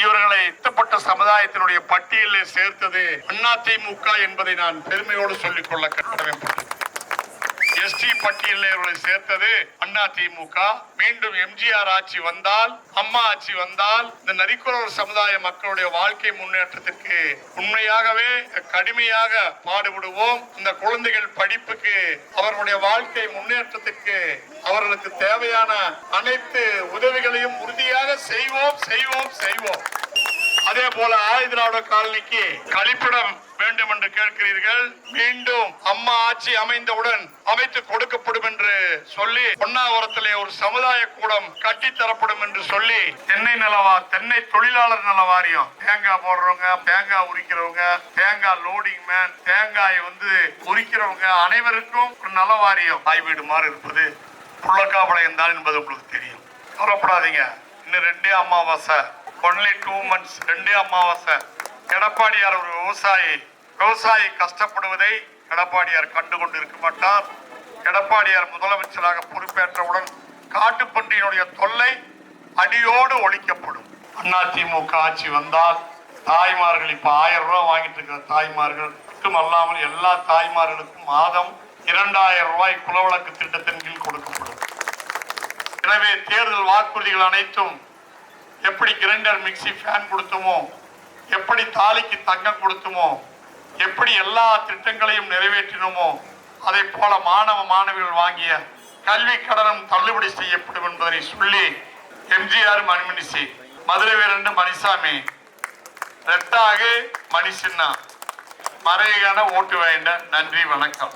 இவர்களை திட்டப்பட்ட சமுதாயத்தினுடைய பட்டியலில் சேர்த்தது அதிமுக என்பதை நான் பெருமையோடு சொல்லிக்கொள்ள கடமைப்பட்டேன் எஸ்டி பட்டியலினர்களை சேர்த்தது அண்ணா திமுக. மீண்டும் எம்ஜிஆர் ஆட்சி வந்தால் அம்மா ஆட்சி வந்தால் இந்த நரிக்குறவர் சமுதாய மக்களுடைய வாழ்க்கை முன்னேற்றத்திற்கு உண்மையாகவே கடுமையாக பாடுபடுவோம். இந்த குழந்தைகள் படிப்புக்கு அவர்களுடைய வாழ்க்கை முன்னேற்றத்திற்கு அவர்களுக்கு தேவையான அனைத்து உதவிகளையும் உறுதியாக செய்வோம் செய்வோம் செய்வோம். அதே போல ஆயுதிராவிட காலனிக்கு கழிப்பிடம் வேண்டும் என்று கேட்கிறீர்கள். மீண்டும் அம்மா ஆட்சி அமைந்தவுடன் அமைத்து கொடுக்கப்படும் என்று சொல்லி பொன்னாவரத்திலே ஒரு சமுதாய கூடம் கட்டி தரப்படும் என்று சொல்லி தென்னை நலவா தென்னை தொழிலாளர் நல வாரியம் தேங்காய் போடுறவங்க தேங்காய் உரிக்கிறவங்க தேங்காய் லோடிங் மேன் தேங்காய் வந்து உரிக்கிறவங்க அனைவருக்கும் ஒரு நல வாரியம் ஆய்வீடு மாறி இருப்பது புள்ளக்காப்படையம் தான் என்பது உங்களுக்கு தெரியும். கவலைப்படாதீங்க. இன்னும் ரெண்டே அமாவாசை. ஒன்லி டூ மந்த்ஸ் ரெண்டே அமாவாசை. எடப்பாடியார் ஒரு விவசாயி. விவசாயி கஷ்டப்படுவதை எடப்பாடியார் கண்டு கொண்டு இருக்க மாட்டார் எடப்பாடியார் முதலமைச்சராக பொறுப்பேற்றவுடன் காட்டுப்பன்றியினுடைய தொல்லை அடியோடு ஒழிக்கப்படும். அதிமுக ஆட்சி வந்தால் தாய்மார்கள் இப்ப ஆயிரம் ரூபாய் வாங்கிட்டு இருக்கிற தாய்மார்கள். மட்டுமல்லாமல் எல்லா தாய்மார்களுக்கும் மாதம் இரண்டாயிரம் ரூபாய் குலவிளக்கு திட்டத்தின் கீழ் கொடுக்கப்படும். எனவே தேர்தல் வாக்குறுதிகள் அனைத்தும் எப்படி கிரைண்டர் மிக்ஸி ஃபேன் கொடுத்தோமோ எப்படி தாலிக்கு தங்கம் கொடுத்தோமோ எப்படி எல்லா திட்டங்களையும் நிறைவேற்றினோமோ அதை போல மாணவ மாணவிகள் வாங்கிய கல்வி கடனும் தள்ளுபடி செய்யப்படும் என்பதனை சொல்லி எம்ஜிஆர் மணிமணிசி மதுரை வீரண்டு மணிசாமி ரெட்டாக மணிசின்னா மறையான ஓட்டு வேண்ட நன்றி வணக்கம்.